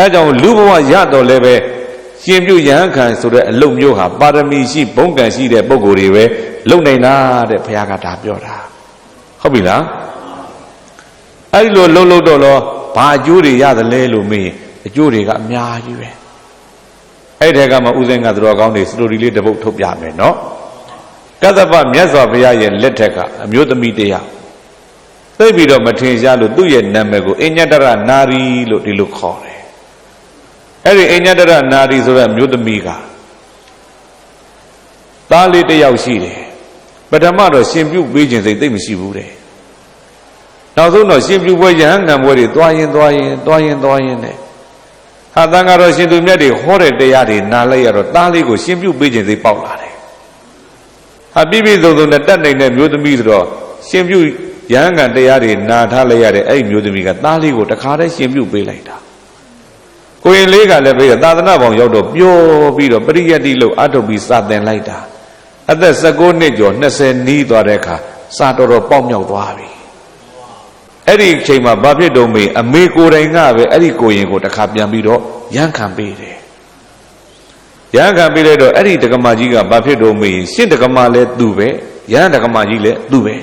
အဲကြောင့်လူဘဝရတော့လည်းပဲရှင်ပြုရဟန်းခံဆိုတဲ့အလုပ်မျိုးဟာပါရမီရှိဘုံကံရှိတဲ့ပုံကိုယ်တွေပဲလုပ်နိုင်တာတဲ့ဘုရားကဒါပြောတာဟုတ်ပြီလားအဲ့ဒီလိုလှုပ်လှုပ်တော့လောဘာအကျိုးတွေရသလဲလို့မေးရင်အကျိုးတွေကအများကြီးပဲအဲ့ဒီကမှဥစဉ်ကသူတော်ကောင်းတွေစတိုရီလေးတစ်ပုဒ်ထုတ်ပြမယ်နော်ကသဗ္ဗမြတ်စွာဘုရားရဲ့လက်ထက်ကအမျိုးသမီးတရားသိပြီးတော့မထင်ရှားလို့သူ့ရဲ့နာမည်ကိုအညတရနာရီလို့ဒီလိုခေါ်တယ် အဲ့ဒီအညတရနာရီဆိုတဲ့အမျိုးသမီးကသားလေးတစ်ယောက်ရှိတယ်ပထမတော့ရှင်ပြုတ်ပေးခြင်းစိတ်သိပ်မရှိဘူးတဲ့နောက်ဆုံးတော့ရှင်ပြုတ်ပွဲရဟန်းကံပွဲတွေတွားရင်တွားရင်တွားရင်တွားရင်နဲ့ဟာတန်ကတော့ရှင်သူမြတ်တွေဟောတဲ့တရားတွေနားလိုက်ရတော့သားလေးကိုရှင်ပြုတ်ပေးခြင်းစိတ်ပေါက်လာတယ်ဟာပြည့်ပြည့်စုံစုံနဲ့တတ်နိုင်တဲ့မျိုးသမီးဆိုတော့ရှင်ပြုတ်ရဟန်းကံတရားတွေနာထားလိုက်ရတဲ့အဲ့ဒီမျိုးသမီးကသားလေးကိုတခါတည်းရှင်ပြုတ်ပေးလိုက်တာ ကိုရင်လေးကလည်းပြီးတော့သာသနာပေါင်းရောက်တော့ပျော်ပြီးတော့ပရိယတ်တိလို့အထုတ်ပြီးစာသင်လိုက်တာအသက်16နှစ်ကျော်20နီးသွားတဲ့အခါစာတော်တော်ပေါက်မြောက်သွားပြီအဲ့ဒီအချိန်မှာဘာဖြစ်တုံးမေအမေကိုယ်တိုင်ကပဲအဲ့ဒီကိုရင်ကိုတစ်ခါပြန်ပြီးတော့ရန်ခံပေးတယ်ရန်ခံပေးလိုက်တော့အဲ့ဒီတက္ကမကြီးကဘာဖြစ်တုံးမေရှင့်တက္ကမလည်းသူ့ပဲရန်တက္ကမကြီးလည်းသူ့ပဲ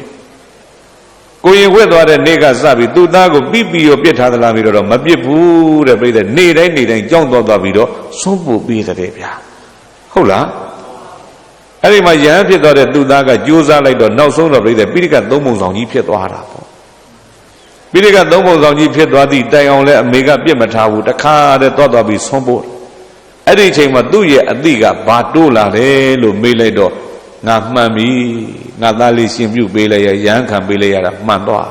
ကိုရင်ဝက်သွားတဲ့နေ့ကစပြီးသူ့သားကိုပြီးပြီးရောပြစ်ထားသလားပြီးတော့မပြစ်ဘူးတဲ့ပြိတဲ့နေတိုင်းနေတိုင်းကြောင်းသွားသွားပြီးတော့ဆုံးဖို့ပေးတဲ့ဗျာဟုတ်လားအဲ့ဒီမှာယဟန်ဖြစ်သွားတဲ့သူ့သားကကြိုးစားလိုက်တော့နောက်ဆုံးတော့ပြိတဲ့ပိဋကသုံးပုံဆောင်ကြီးဖြစ်သွားတာပေါ့ပိဋကသုံးပုံဆောင်ကြီးဖြစ်သွားသည့်တိုင်အောင်လဲအမေကပြစ်မထားဘူးတခါတည်းသွားသွားပြီးဆုံးဖို့အဲ့ဒီအချိန်မှာသူ့ရဲ့အတိကဘာတိုးလာတယ်လို့မေးလိုက်တော့ငါမှန်ပြီ ငါသားလေးရှင်ပြုတ်ပေးလိုက်ရရဟန်းခံပေးလိုက်ရတာမှန်သွား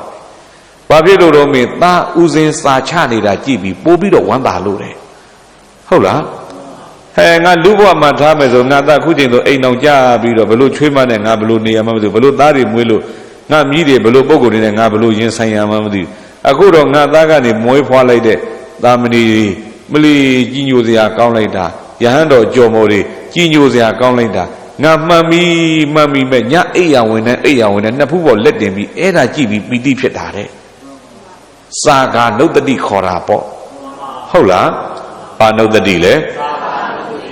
ဘာဖြစ်လို့တော့မင်းသားဥစဉ်စာချနေတာကြည့်ပြီးပိုးပြီးတော့ဝမ်းသာလို့တယ်ဟုတ်လားဟဲငါလူဘဝမှာထားမယ်ဆိုငါသားခုချိန်ဆိုအိမ်အောင်ကြပြီးတော့ဘလို့ချွေးမနဲ့ငါဘလို့နေရမှမသိဘူးဘလို့သားတွေမွေးလို့ငါမြည်တွေဘလို့ပုံကိုယ်တွေနဲ့ငါဘလို့ရင်ဆိုင်ရမှမသိဘူးအခုတော့ငါသားကနေမွေးဖွားလိုက်တဲ့သာမဏေမလီကြီးညိုစရာကောင်းလိုက်တာယဟန်တော်ကြော်မော်တွေကြီးညိုစရာကောင်းလိုက်တာ ငါမှန်ပြီမှန်ပြီမဲ့ညအိယာဝင်နဲ့အိယာဝင်နဲ့နှစ်ဖူးပေါ်လက်တင်ပြီးအဲ့ဒါကြည့်ပြီးပီတိဖြစ်တာတဲ့စာကာနုတ္တိခေါ်တာပေါ့ဟုတ်လားဘာနုတ္တိလဲ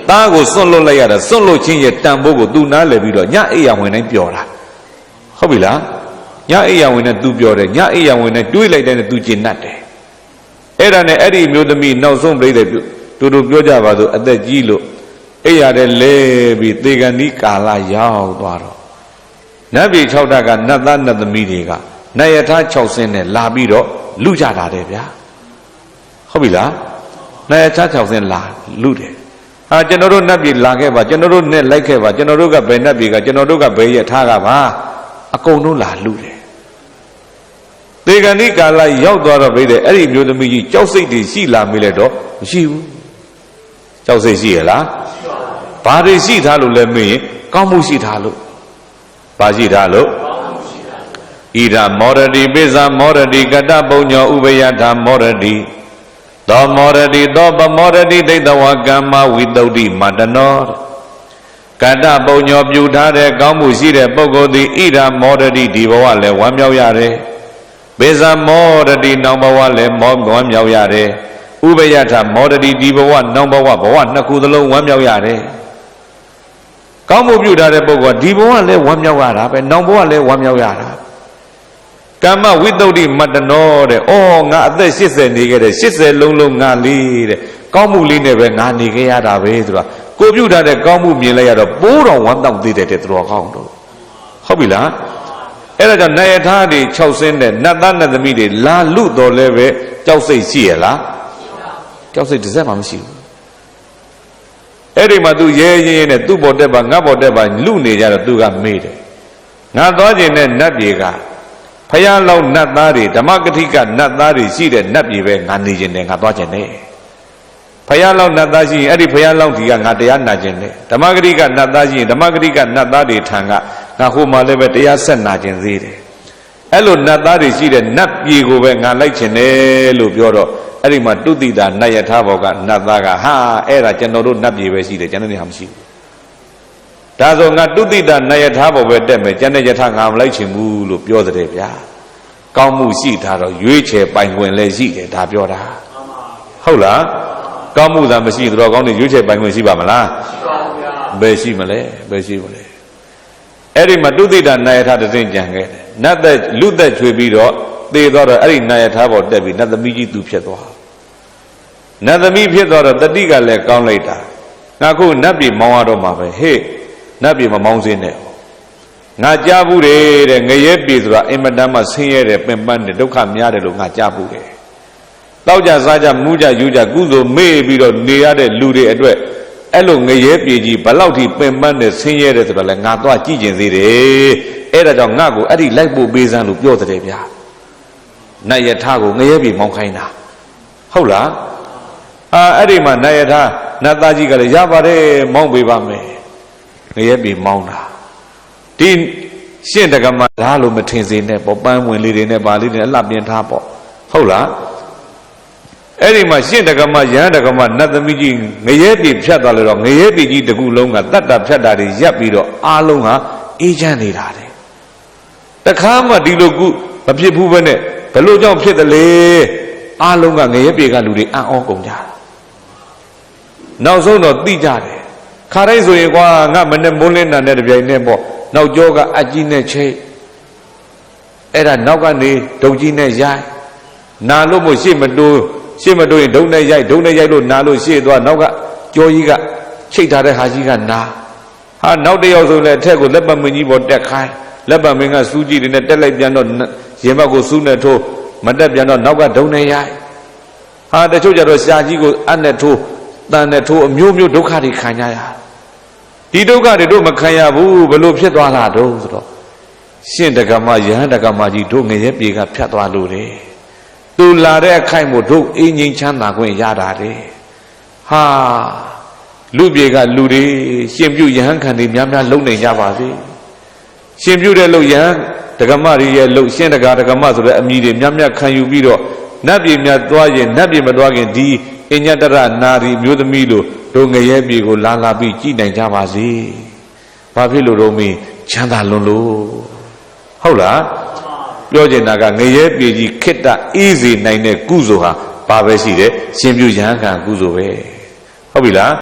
သားကိုစွန့်လွတ်လိုက်ရတာစွန့်လွတ်ခြင်းရဲ့တန်ဖိုးကိုသူနားလည်ပြီးတော့ညအိယာဝင်တိုင်းပျော်တာဟုတ်ပြီလားညအိယာဝင်နဲ့သူပျော်တယ်ညအိယာဝင်နဲ့တွေးလိုက်တဲ့နဲ့သူကျင်납တယ်အဲ့ဒါနဲ့အဲ့ဒီမျိုးသမီးနောက်ဆုံးပြိတဲ့တူတူပြောကြပါစို့အသက်ကြီးလို့ အိရတဲ့လဲပြီးသေကဏီကာလရောက်သွားတော့နတ်ပြည်6ဓာတ်ကနတ်သားနတ်သမီးတွေကနတ်ယထာ6ဆင်းနဲ့လာပြီးတော့လူကြတာတယ်ဗျာဟုတ်ပြီလားနတ်ယထာ6ဆင်းလာလူတယ်ဟာကျွန်တော်တို့နတ်ပြည်လာခဲ့ပါကျွန်တော်တို့နဲ့လိုက်ခဲ့ပါကျွန်တော်တို့ကဘယ်နတ်ပြည်ကကျွန်တော်တို့ကဘယ်ယထာကပါအကုန်လုံးလာလူတယ်သေကဏိကာလရောက်သွားတော့ပြိတဲ့အဲ့ဒီမျိုးသမီးကြီးကြောက်စိတ်တွေရှိလာမိလဲတော့မရှိဘူးကြောက်စိတ်ရှိရလား ဘာတွေရှိထားလို့လဲမင်းကောင်းမှုရှိထားလို့ဘာရှိထားလို့ဣဒမောရတိပိဇာမောရတိကတပုံညောဥပယထာမောရတိသောမောရတိသောပမောရတိဒိဋ္ဌဝကမ္မဝိတုဒ္ဓိမတနောကတပုံညောပြုထားတဲ့ကောင်းမှုရှိတဲ့ပုဂ္ဂိုလ်သည်ဣဒမောရတိဒီဘဝလည်းဝမ်းမြောက်ရတယ်ပိဇာမောရတိနောင်ဘဝလည်းမောဝမ်းမြောက်ရတယ်ဥပယထာမောရတိဒီဘဝနောင်ဘဝဘဝနှစ်ခုသလုံးဝမ်းမြောက်ရတယ် ကောင်းမှုပြုထားတဲ့ပုဂ္ဂိုလ်ကဒီဘဝလည်းဝမ်းမြောက်ရတာပဲနောင်ဘဝလည်းဝမ်းမြောက်ရတာကမ္မဝိတုဒ္ဓိမတ္တနောတဲ့။အော်ငါအသက်80နေခဲ့တဲ့80လုံးလုံးငါလေးတဲ့။ကောင်းမှုလေးနဲ့ပဲငါနေခဲ့ရတာပဲဆိုတာကိုပြုထားတဲ့ကောင်းမှုမြင်လိုက်ရတော့ပိုးတော်ဝမ်းတောက်သေးတယ်တဲ့သူတော်ကောင်းတို့။ဟုတ်ပြီလား။အဲ့ဒါကြောင့်နိုင်ထားတွေ6ဆင်းတဲ့နတ်သားနတ်သမီးတွေလာလူတော်လဲပဲကြောက်စိတ်ရှိရလား။ကြောက်စိတ်တစ်စက်မှမရှိဘူး အဲ့ဒီမှာသူရဲရဲရဲနဲ့သူ့ပေါ်တက်ပါငါ့ပေါ်တက်ပါလူနေကြတော့သူကမေးတယ်ငါသွားခြင်းနဲ့နတ်ပြေကဖယားလောက်နတ်သားတွေဓမ္မဂတိကနတ်သားတွေရှိတဲ့နတ်ပြေပဲငါနေခြင်းနဲ့ငါသွားခြင်းနဲ့ဖယားလောက်နတ်သားရှိရင်အဲ့ဒီဖယားလောက်ဒီကငါတရားနာခြင်းနဲ့ဓမ္မဂတိကနတ်သားရှိရင်ဓမ္မဂတိကနတ်သားတွေထံကငါဟိုမှာလည်းပဲတရားဆက်နာခြင်းသေးတယ်အဲ့လိုနတ်သားတွေရှိတဲ့နတ်ပြေကိုပဲငါလိုက်ခြင်းနဲ့လို့ပြောတော့ အဲ့ဒီမှာတုတိတာနတ်ယထာဘောကနတ်သားကဟာအဲ့ဒါကျွန်တော်တို့နတ်ပြည်ပဲရှိတယ်ကျွန်တော်တို့ဟာမရှိဘူးဒါဆိုငါတုတိတာနတ်ယထာဘောပဲတက်မယ်ကျွန်တဲ့ယထာငါမလိုက်ချင်ဘူးလို့ပြောတဲ့ဗျာကောင်းမှုရှိထားတော့ရွေးချယ်ပိုင်ခွင့်လည်းရှိတယ်ဒါပြောတာဟုတ်လားကောင်းမှုသာမရှိရင်သူတော်ကောင်းတွေရွေးချယ်ပိုင်ခွင့်ရှိပါမလားရှိပါဗျာဘယ်ရှိမလဲဘယ်ရှိမလဲအဲ့ဒီမှာတုသိတာနာယထာတစ်စင်ကြံခဲ့တယ်နတ်သက်လူသက်ချွေပြီးတော့သေသွားတော့အဲ့ဒီနာယထာပေါ်တက်ပြီးနတ်သမီးကြီးသူဖြစ်သွား နတ်သမီးဖြစ်သွားတော့တတိကလည်းကောင်းလိုက်တာငါခုနတ်ပြည်မောင်းရတော့မှာပဲဟေ့နတ်ပြည်မမောင်းစင်းနဲ့ငါကြားဘူးတယ်တဲ့ငရဲပြည်ဆိုတာအင်မတန်မှဆင်းရဲတယ်ပင်ပန်းတယ်ဒုက္ခများတယ်လို့ငါကြားဘူးတယ်တောက်ကြစားကြမူးကြယူကြကုသိုလ်မေ့ပြီးတော့နေရတဲ့လူတွေအတွက်အဲ့လိုငရဲပြည်ကြီးဘလောက်ထိပင်ပန်းတယ်ဆင်းရဲတယ်ဆိုတော့လေငါသွားကြည့်ကျင်သေးတယ်အဲ့ဒါကြောင့်ငါ့ကိုအဲ့ဒီလိုက်ဖို့ပေးစမ်းလို့ပြောတဲ့ဗျာနတ်ယထာကိုငရဲပြည်မောင်းခိုင်းတာဟုတ်လား အာအဲ့ဒီမှာနတ်ယထာနတ်သားကြီးကလည်းရပါတယ်မောင်းပေးပါမယ်ငရဲပြည်မောင်းတာဒီရှင့်တက္ကမဒါလို့မထင်စေနဲ့ပေါ့ပန်းဝင်လေးတွေနဲ့ပါလေးတွေအလှပြင်ထားပေါ့ဟုတ်လားအဲ့ဒီမှာရှင့်တက္ကမယဟန်တက္ကမနတ်သမီးကြီးငရဲပြည်ဖြတ်သွားလို့တော့ငရဲပြည်ကြီးတစ်ခုလုံးကတတ်တာဖြတ်တာတွေရပ်ပြီးတော့အားလုံးဟာအေးချမ်းနေတာတဲ့တခါမှဒီလိုကုမဖြစ်ဘူးပဲနဲ့ဘယ်လိုကြောင့်ဖြစ်တယ်လဲအားလုံးကငရဲပြည်ကလူတွေအံ့ဩကုန်ကြတာ နောက်ဆုံးတော့သိကြတယ်ခါတိုင်းဆိုရင်ကွာငါမနဲ့မိုးလင်းတာနဲ့တပြိုင်နက်ပေါ့နောက်ကျောကအကြီးနဲ့ချိတ်အဲ့ဒါနောက်ကနေဒုံကြီးနဲ့ရိုက်နာလို့မို့ရှေ့မတိုးရှေ့မတိုးရင်ဒုံနဲ့ရိုက်ဒုံနဲ့ရိုက်လို့နာလို့ရှေ့သွားနောက်ကကြောကြီးကချိတ်ထားတဲ့ဟာကြီးကနာဟာနောက်တစ်ယောက်ဆိုလည်းအထက်ကိုလက်ပတ်မင်းကြီးပေါ်တက်ခိုင်းလက်ပတ်မင်းကစူးကြည့်တယ်နဲ့တက်လိုက်ပြန်တော့ရင်ဘက်ကိုစူးနဲ့ထိုးမတက်ပြန်တော့နောက်ကဒုံနဲ့ရိုက်ဟာတချို့ကြတော့ရှာကြီးကိုအပ်နဲ့ထိုး တန်နဲ့ထိုးအမျိုးမျိုးဒုက္ခတွေခံကြရဒီဒုက္ခတွေတို့မခံရဘူးဘယ်လိုဖြစ်သွားတာတော့ဆိုတော့ရှင့်တက္ကမယဟန်တက္ကမကြီးတို့ငရဲပြေကဖြတ်သွားလို့တယ်သူလာတဲ့အခိုက်မို့တို့အင်းငိမ့်ချမ်းသာခွင့်ရတာလေဟာလူပြေကလူတွေရှင်ပြုယဟန်ခံတွေများများလုံနေကြပါစေရှင်ပြုတဲ့လို့ယဟန်ဒကမတွေရဲ့လို့ရှင်တကာဒကမဆိုတဲ့အမည်တွေများများခံယူပြီးတော့နတ်ပြည်များသွားရင်နတ်ပြည်မသွားခင်ဒီ အညတရနာရီမျိုးသမီးလို့တို့ငရဲပြည်ကိုလာလာပြီးကြည်နိုင်ကြပါစေဘာဖြစ်လို့တော့မင်းချမ်းသာလွန်းလို့ဟုတ်လားပြောချင်တာကငရဲပြည်ကြီးခိတ္တအေးစေနိုင်တဲ့ကုသိုလ်ဟာဘာပဲရှိတယ်ရှင်ပြုရဟန်းခံကုသိုလ်ပဲဟုတ်ပြီလား